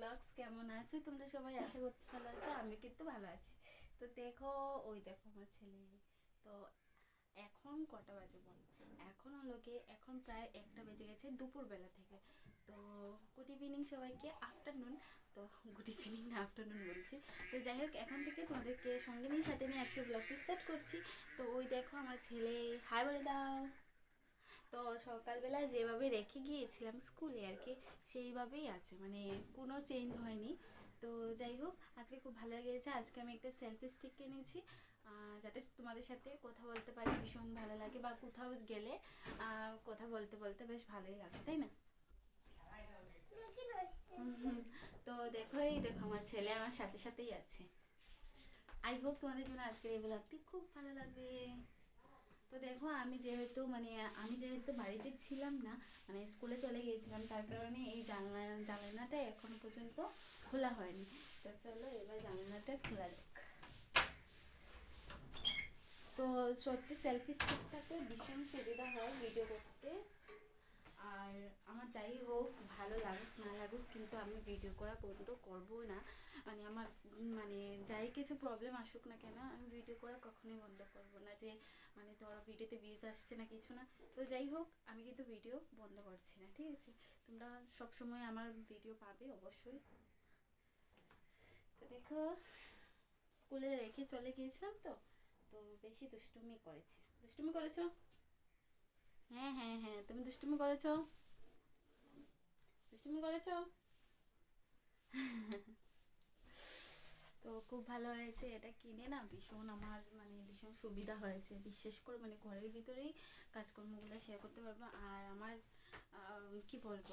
আছো? তোমরা সবাই আশা করছি ভালো আছো আমি কিন্তু ভালো আছি। তো দেখো, ওই দেখো আমার ছেলে। তো এখন কটা বাজে বল? এখন হলো কি, এখন প্রায় একটা বেজে গেছে দুপুরবেলা থেকে। তো গুড ইভিনিং সবাইকে আফটারনুন তো গুড ইভিনিং না আফটারনুন বলছি। তো যাই হোক, এখন থেকে তোমাদেরকে সঙ্গে নিয়ে সাথে নিয়ে আজকে ব্লগটি স্টার্ট করছি। তো ওই দেখো আমার ছেলে হাই বলে দাও। তো সকালবেলা যেভাবে রেখে গিয়েছিলাম স্কুলে আর কি, সেইভাবেই আছে। মানে কোনো চেঞ্জ হয়নি। তো যাই হোক, আজকে খুব ভালো লেগেছে। আজকে আমি একটা সেলফি স্টিক কিনেছি যাতে তোমাদের সাথে কথা বলতে পারি, ভীষণ ভালো লাগে, বা কোথাও গেলে কথা বলতে বলতে বেশ ভালোই লাগে, তাই না? তো দেখো এই, দেখো আমার ছেলে আমার সাথে সাথেই আছে। আই হোপ তোমাদের জন্য আজকের এই ব্লগটি খুব ভালো লাগবে। তো দেখো, আমি যেহেতু মানে আমি যেহেতু বাড়িতে ছিলাম না মানে স্কুলে চলে গিয়েছিলাম, তার কারণে এই জানলা, জানলাটা এখনও পর্যন্ত খোলা হয়নি। তো চলো এবার জানলাটা খোলা যাক। তো সত্যি সেলফি স্টিকটাতে ভীষণ সুবিধা হয় ভিডিও করতে। আর আমার যাই হোক, ভালো লাগুক, না লাগুক, কিন্তু আমি ভিডিও করা পর্যন্ত করব না। মানে আমার মানে যাই কিছু প্রবলেম আসুক না কেন, আমি ভিডিও করা কখনোই বন্ধ করব না যে মানে ধরো ভিডিওতে ভিউজ আসছে না কিছু না। তো যাই হোক, আমি কিন্তু ভিডিও বন্ধ করছি না, ঠিক আছে? তোমরা সবসময় আমার ভিডিও পাবে অবশ্যই। তো দেখো স্কুলে রেখে চলে গিয়েছিলাম তো তো বেশি দুষ্টুমি করেছে। দুষ্টুমি করেছ? হ্যাঁ হ্যাঁ হ্যাঁ তুমি দুষ্টুমি করেছ? দুষ্টুমি করেছ? তো খুব ভালো হয়েছে, এটা কিনে না ভীষণ আমার মানে ভীষণ সুবিধা হয়েছে। বিশেষ করে মানে ঘরের ভিতরেই কাজকর্মগুলো শেয়ার করতে পারব। আর আমার কি বলব?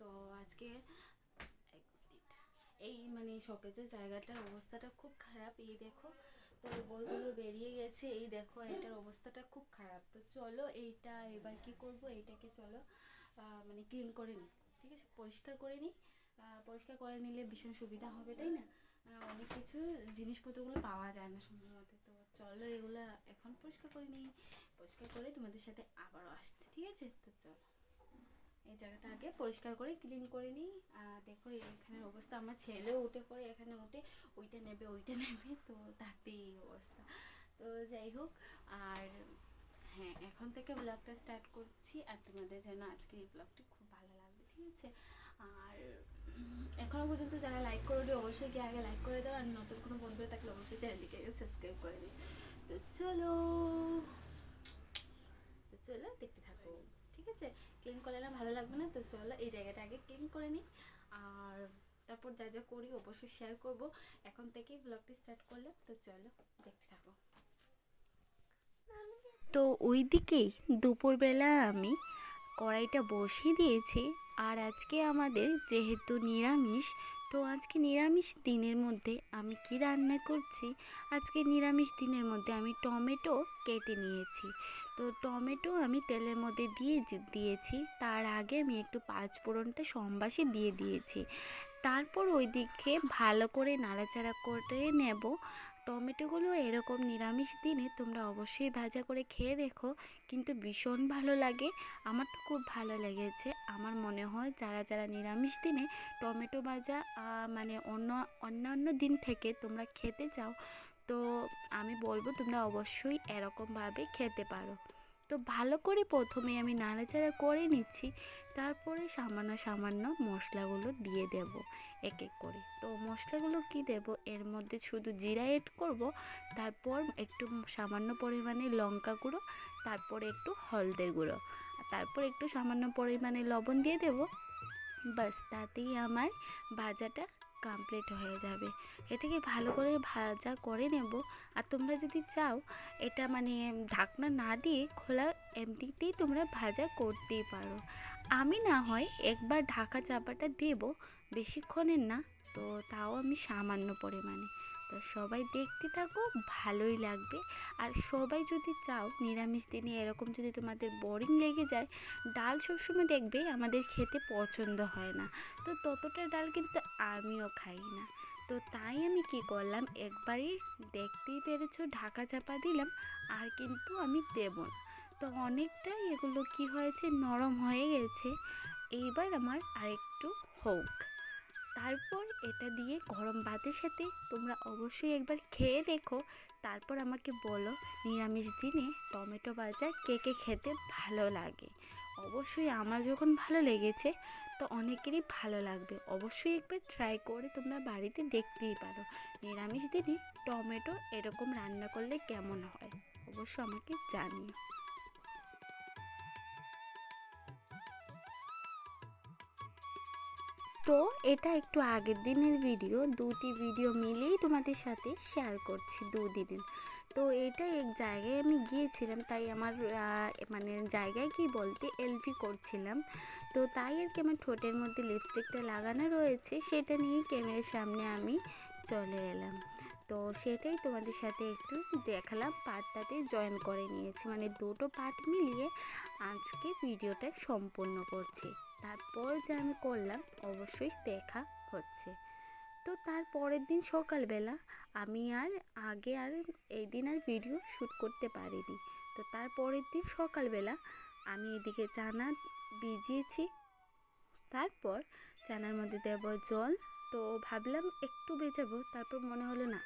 তো আজকে এই মানে শকেজের জায়গাটার অবস্থাটা খুব খারাপ, এই দেখো। তো বইগুলো বেরিয়ে গেছে, এই দেখো, এটার অবস্থাটা খুব খারাপ। তো চলো এইটা এবার কি করব? এইটাকে চলো মানে ক্লিন করে নিই। আছে, পরিষ্কার করে নিই। পরিষ্কার করে নিলে ভীষণ সুবিধা হবে, তাই না? অনেক কিছু জিনিসপত্রগুলো পাওয়া যায় না সময় মতো তো চলো এগুলো এখন পরিষ্কার করে নিই। পরিষ্কার করে তোমাদের সাথে আবারও আসছে, ঠিক আছে? তো চলো। এই জায়গাটা আগে পরিষ্কার করে ক্লিন করে নিই। আর দেখো, এখানের অবস্থা, আমার ছেলেও উঠে পড়ে, এখানে উঠে ওইটা নেবে ওইটা নেবে, তো তাতেই অবস্থা। তো যাই হোক, আর হ্যাঁ এখন থেকে ব্লগটা স্টার্ট করছি। আর তোমাদের জন্য আজকে এই ব্লগটি খুব ঠিক আছে আর উম, এখনও পর্যন্ত যারা লাইক করোনি অবশ্যই গিয়ে আগে লাইক করে দাও আর নতুন কোনো বন্ধু থাকলে অবশ্যই চ্যানেলটিকে সাবস্ক্রাইব করে দিও। তো চলো তো চলো দেখতে থাকো ঠিক আছে? ক্লিন করলে না ভালো লাগবে না তো চলো এই জায়গাটা আগে ক্লিন করে নিই। আর তারপর যা যা করি অবশ্যই শেয়ার করব। এখন থেকেই ব্লগটি স্টার্ট করলাম তো চলো দেখতে থাকো। তো ওই দিকেই দুপুরবেলা আমি কড়াইটা বসিয়ে দিয়েছি। আর আজকে আমাদের যেহেতু নিরামিষ, তো আজকে নিরামিষ দিনের মধ্যে আমি কি রান্না করছি? আজকে নিরামিষ দিনের মধ্যে আমি টমেটো কেটে নিয়েছি। তো টমেটো আমি তেলের মধ্যে দিয়ে দিয়েছি, তার আগে আমি একটু পাঁচ ফোড়নটা সম্বাসে দিয়ে দিয়েছি। তারপর ওই দিকে ভালো করে নাড়াচাড়া করে নেব। টমেটোগুলো এরকম নিরামিষ দিনে তোমরা অবশ্যই ভাজা করে খেয়ে দেখো, কিন্তু ভীষণ ভালো লাগে। আমার তো খুব ভালো লেগেছে। আমার মনে হয় যারা যারা নিরামিষ দিনে টমেটো ভাজা মানে অন্য, অন্যান্য দিন থেকে তোমরা খেতে চাও, তো আমি বলব তোমরা অবশ্যই এরকমভাবে খেতে পারো। তো ভালো করে প্রথমে আমি নাড়াচাড়া করে নিচ্ছি। তারপরে সামান্য সামান্য মশলাগুলো দিয়ে দেব এক এক করে। তো মশলাগুলো কি দেব? এর মধ্যে শুধু জিরা এড করব, তারপর একটু সামান্য পরিমাণে লঙ্কা গুঁড়ো, তারপরে একটু হলদের গুঁড়ো, তারপর একটু সামান্য পরিমাণে লবণ দিয়ে দেব। বাস তাতেই আমার ভাজাটা কমপ্লিট হয়ে যাবে। এটাকে ভালো করে ভাজা করে নেব। আর তোমরা যদি চাও, এটা মানে ঢাকনা না দিয়ে খোলা এমনিতেই তোমরা ভাজা করতেই পারো। আমি না হয় একবার ঢাকা চাপাটা দেব, বেশিক্ষণের না, তো তাও আমি সামান্য পরিমাণে। তো সবাই দেখতে থাকো, ভালোই লাগবে। আর সবাই যদি চাও, নিরামিষ দিনে এরকম যদি তোমাদের বোরিং লেগে যায়, ডাল সবসময় দেখবে আমাদের খেতে পছন্দ হয় না। তো ততটা ডাল কিন্তু আমিও খাই না। তো তাই আমি কি করলাম, একবারই দেখতেই পেরেছ, ঢাকা চাপা দিলাম, আর কিন্তু আমি দেব না। তো অনেকটাই এগুলো কি হয়েছে, নরম হয়ে গেছে। এইবার আমার আরেকটু হোক। তারপর এটা দিয়ে গরম ভাতের সাথে তোমরা অবশ্যই একবার খেয়ে দেখো। তারপর আমাকে বলো, নিরামিষ দিনে টমেটো ভাজা কে কে খেতে ভালো লাগে? অবশ্যই আমার যখন ভালো লেগেছে, তো অনেকেরই ভালো লাগবে। অবশ্যই একবার ট্রাই করে তোমরা বাড়িতে দেখতেই পারো, নিরামিষ দিনে টমেটো এরকম রান্না করলে কেমন হয়? অবশ্য আমাকে জানিও। তো এটা একটু আগের দিনের ভিডিও। দুটি ভিডিও মিলেই তোমাদের সাথে শেয়ার করছি দুদিনের। তো এটা এক জায়গায় আমি গিয়েছিলাম, তাই আমার মানে জায়গায় কি বলতে এলভি করছিলাম। তো তাই আর কি আমার ঠোঁটের মধ্যে লিপস্টিকটা লাগানো রয়েছে, সেটা নিয়ে ক্যামেরার সামনে আমি চলে এলাম। তো সেটাই তোমাদের সাথে একটু দেখালাম পার্টটাতে জয়েন করে নিয়েছি। মানে দুটো পার্ট মিলিয়ে আজকে ভিডিওটা সম্পূর্ণ করছি। তারপর যে আমি করলাম, অবশ্যই দেখা হচ্ছে। তো তার পরের দিন সকালবেলা আমি আর আগে আর এই দিন আর ভিডিও শ্যুট করতে পারিনি। তো তার পরের দিন সকালবেলা আমি এদিকে চানা ভিজিয়েছি। তারপর চানার মধ্যে দেব জল। তো ভাবলাম একটু ভেজাবো, তারপর মনে হলো না,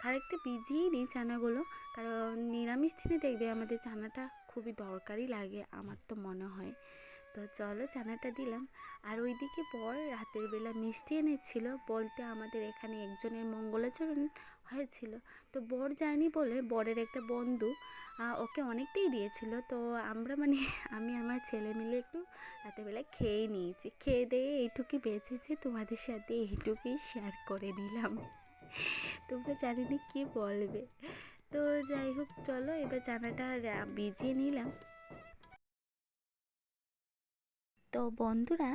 খানিকটা ভিজিয়েই নিই চানাগুলো। কারণ নিরামিষ দিনে দেখবে আমাদের চানাটা খুবই দরকারি লাগে, আমার তো মনে হয়। তো চলো চানাটা দিলাম। আর ওইদিকে বর রাতের বেলা মিষ্টি এনেছিল বলতে আমাদের এখানে একজনের মঙ্গলাচরণ হয়েছিল। তো বর যায়নি বলে বরের একটা বন্ধু ওকে অনেকটাই দিয়েছিল। তো আমরা মানে আমি আমার ছেলে মিলে একটু রাতের বেলা খেয়ে নিয়েছি। খেয়ে দিয়ে এইটুকুই বেঁচেছে তোমাদের সাথে এইটুকুই শেয়ার করে নিলাম। তোমরা জানি না কী বলবে। তো যাই হোক, চলো এবার চানাটা ভিজিয়ে নিলাম। তো বন্ধুরা,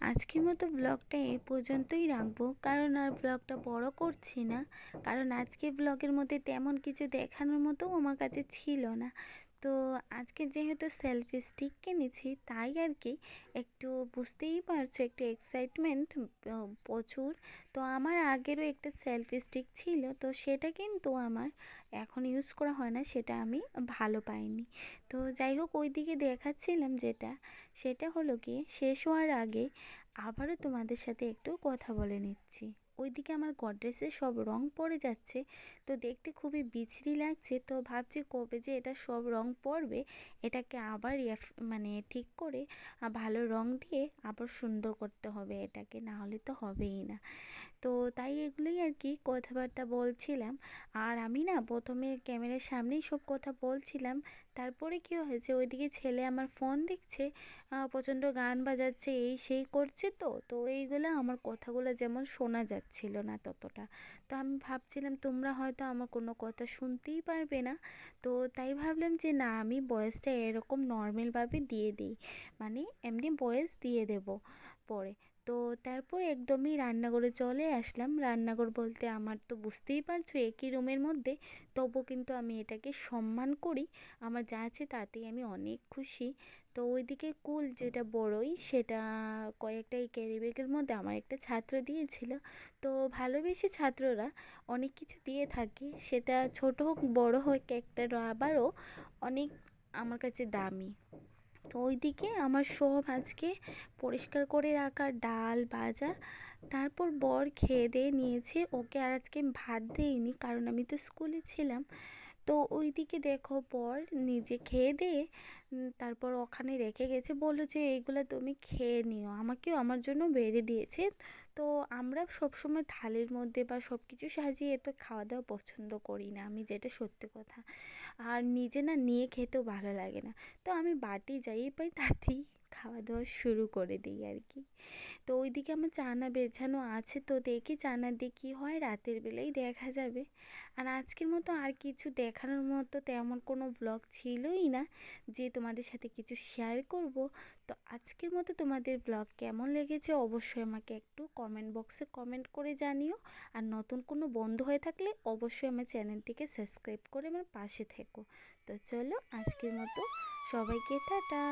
আজকের মতো ব্লগটা এ পর্যন্তই রাখব। কারণ আর ব্লগটা বড় করছি না। কারণ আজকে ব্লগের মধ্যে তেমন কিছু দেখানোর মতো আমার কাছে ছিল না। তো আজকে যেহেতু সেলফি স্টিক কিনেছি, তাই আর কি একটু বুঝতেই পারছ, একটু এক্সাইটমেন্ট প্রচুর। তো আমার আগেরও একটা সেলফি স্টিক ছিল, তো সেটা কিন্তু আমার এখন ইউজ করা হয় না, সেটা আমি ভালো পাইনি। তো যাই হোক ওই দিকে দেখাচ্ছিলাম যেটা, সেটা হলো কি শেষ হওয়ার আগে আবারও তোমাদের সাথে একটু কথা বলে নিচ্ছি। ওইদিকে আমার গডরেসে সব রং পড়ে যাচ্ছে, তো দেখতে খুবই বিচ্ছিরি লাগছে, তো ভাবছি কবে যে এটা সব রং পড়বে, এটাকে আবার মানে ঠিক করে ভালো রং দিয়ে আবার সুন্দর করতে হবে এটাকে, না হলে তো হবেই না। তো তাই এগুলোই আর কি কথাবার্তা বলছিলাম। আর আমি না প্রথমে ক্যামেরার সামনেই সব কথা বলছিলাম। তারপরে কি হয়েছে? ওইদিকে ছেলে আমার ফোন দেখছে প্রচণ্ড গান বাজাচ্ছে, এই সেই করছে তো তো এইগুলো আমার কথাগুলো যেমন শোনা যাচ্ছিল না ততটা। তো আমি ভাবছিলাম তোমরা হয়তো আমার কোনো কথা শুনতেই পারবে না। তো তাই ভাবলাম যে না, আমি ভয়েসটা এরকম নর্মালভাবে দিয়ে দিই। মানে এমনি ভয়েস দিয়ে দেব পরে। তো তারপর একদমই রান্নাঘরে চলে আসলাম। রান্নাঘর বলতে আমার তো বুঝতেই পারছ, একই রুমের মধ্যে। তবু কিন্তু আমি এটাকে সম্মান করি। আমার যা আছে তাতেই আমি অনেক খুশি। তো ওইদিকে কুল যেটা বড়ই, সেটা কয়েকটা এই ক্যারি ব্যাগের মধ্যে আমার একটা ছাত্র দিয়েছিল। তো ভালোবেসে ছাত্ররা অনেক কিছু দিয়ে থাকে। সেটা ছোট হোক, বড় হোক একটা রাবারও অনেক আমার কাছে দামি। তো ওইদিকে আমার সব আজকে পরিষ্কার করে রাখা ডাল ভাজা, তারপর বর খেয়ে দিয়ে নিয়েছে। ওকে আর আজকে ভাত দেইনি, কারণ আমি তো স্কুলে ছিলাম। তো ওইদিকে দেখো পর নিজে খেয়ে দিয়ে তারপর ওখানে রেখে গেছে। বলল যে, এইগুলো তুমি খেয়ে নিও। আমাকেও আমার জন্য বেড়ে দিয়েছে। তো আমরা সবসময় থালির মধ্যে বা সব কিছু সাজিয়ে তো খাওয়া দাওয়া পছন্দ করি না আমি, যেটা সত্যি কথা। আর নিজে না নিয়ে খেতেও ভালো লাগে না। তো আমি বাটি যাই পাই তাতেই খাওয়া দাওয়া শুরু করে দিই আর কি। তো ওইদিকে আমার চানা বেছানো আছে তো দেখি চানা দিয়ে কী হয়, রাতের বেলায় দেখা যাবে। আর আজকের মতো আর কিছু দেখানোর মতো তেমন কোনো ব্লগ ছিলই না, যে তোমাদের সাথে কিছু শেয়ার করব। তো আজকের মতো তোমাদের ব্লগ কেমন লেগেছে অবশ্যই আমাকে একটু কমেন্ট বক্সে কমেন্ট করে জানিও। আর নতুন কোনো বন্ধু হয়ে থাকলে অবশ্যই আমার চ্যানেলটিকে সাবস্ক্রাইব করে আমার পাশে থেকো। তো চলো আজকের মতো সবাইকে টাটা।